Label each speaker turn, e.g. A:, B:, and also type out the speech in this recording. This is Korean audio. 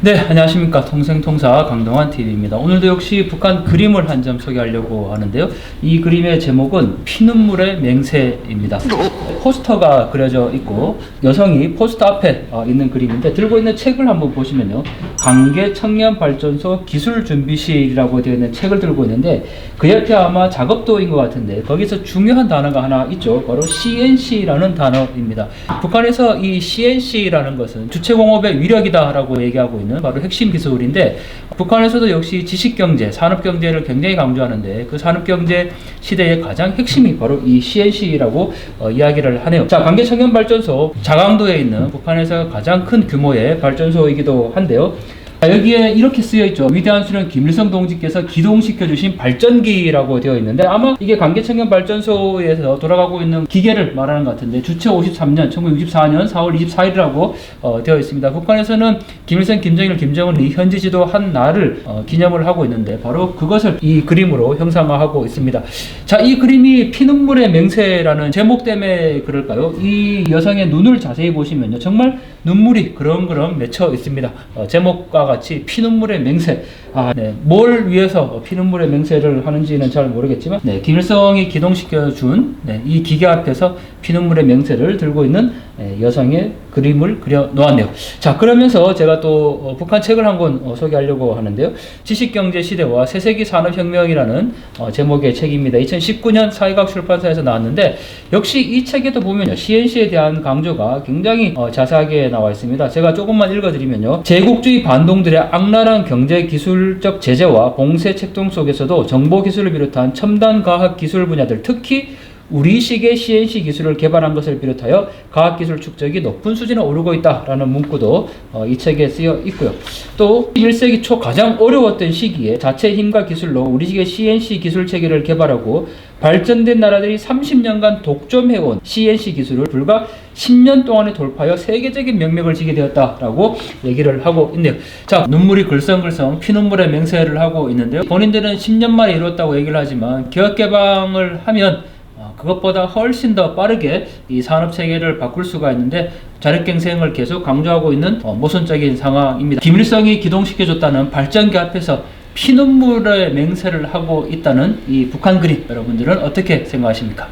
A: 네, 안녕하십니까. 통생통사 강동환 TV입니다. 오늘도 역시 북한 그림을 한 점 소개하려고 하는데요. 이 그림의 제목은 피눈물의 맹세입니다. 포스터가 그려져 있고 여성이 포스터 앞에 어, 있는 그림인데 들고 있는 책을 한번 보시면요. 관계 청년 발전소 기술 준비실이라고 되어 있는 책을 들고 있는데 그 옆에 아마 작업도인 것 같은데 거기서 중요한 단어가 하나 있죠. 바로 CNC라는 단어입니다. 북한에서 이 CNC라는 것은 주체공업의 위력이다라고 얘기하고 있는 바로 핵심 기술인데 북한에서도 역시 지식경제, 산업경제를 굉장히 강조하는데 그 산업경제 시대의 가장 핵심이 바로 이 CNC라고 어, 이야기를 하네요. 자, 관계청년발전소 자강도에 있는 북한에서 가장 큰 규모의 발전소이기도 한데요. 자, 여기에 이렇게 쓰여 있죠. 위대한 수령 김일성 동지께서 기동시켜 주신 발전기라고 되어 있는데 아마 이게 관계청년 발전소에서 돌아가고 있는 기계를 말하는 것 같은데 주체 53년 1964년 4월 24일이라고 어, 되어 있습니다. 북한에서는 김일성, 김정일, 김정은 이 현지 지도 한 날을 어, 기념을 하고 있는데 바로 그것을 이 그림으로 형상화하고 있습니다. 자, 이 그림이 피눈물의 맹세라는 제목 때문에 그럴까요? 이 여성의 눈을 자세히 보시면요. 정말 눈물이 그렁그렁 맺혀 있습니다. 어, 제목과 같이 피눈물의 맹세. 아, 네. 뭘 위해서 피눈물의 맹세를 하는지는 잘 모르겠지만, 네. 김일성이 기동시켜준 네, 이 기계 앞에서 피눈물의 맹세를 들고 있는 네, 여성의 그림을 그려 놓았네요. 자, 그러면서 제가 또 어, 북한 책을 한권 어, 소개하려고 하는데요. 지식경제 시대와 새세기 산업혁명이라는 어, 제목의 책입니다. 2019년 사회학 출판사에서 나왔는데 역시 이 책에도 보면요. CNC에 대한 강조가 굉장히 어, 자세하게 나와 있습니다. 제가 조금만 읽어드리면요. 제국주의 반동들의 악랄한 경제 기술적 제재와 봉쇄 책동 속에서도 정보 기술을 비롯한 첨단 과학 기술 분야들 특히 우리식의 CNC 기술을 개발한 것을 비롯하여 과학기술 축적이 높은 수준에 오르고 있다라는 문구도 어, 이 책에 쓰여 있고요. 또 1세기 초 가장 어려웠던 시기에 자체 힘과 기술로 우리식의 CNC 기술 체계를 개발하고 발전된 나라들이 30년간 독점해온 CNC 기술을 불과 10년 동안에 돌파하여 세계적인 명맥을 지게 되었다라고 얘기를 하고 있네요. 자, 눈물이 글썽글썽 피눈물의 맹세를 하고 있는데요. 본인들은 10년 만에 이뤘다고 얘기를 하지만 기업 개방을 하면 어, 그것보다 훨씬 더 빠르게 이 산업 체계를 바꿀 수가 있는데 자력갱생을 계속 강조하고 있는 어, 모순적인 상황입니다. 김일성이 기동시켜줬다는 발전기 앞에서 피눈물의 맹세를 하고 있다는 이 북한 그림 여러분들은 어떻게 생각하십니까?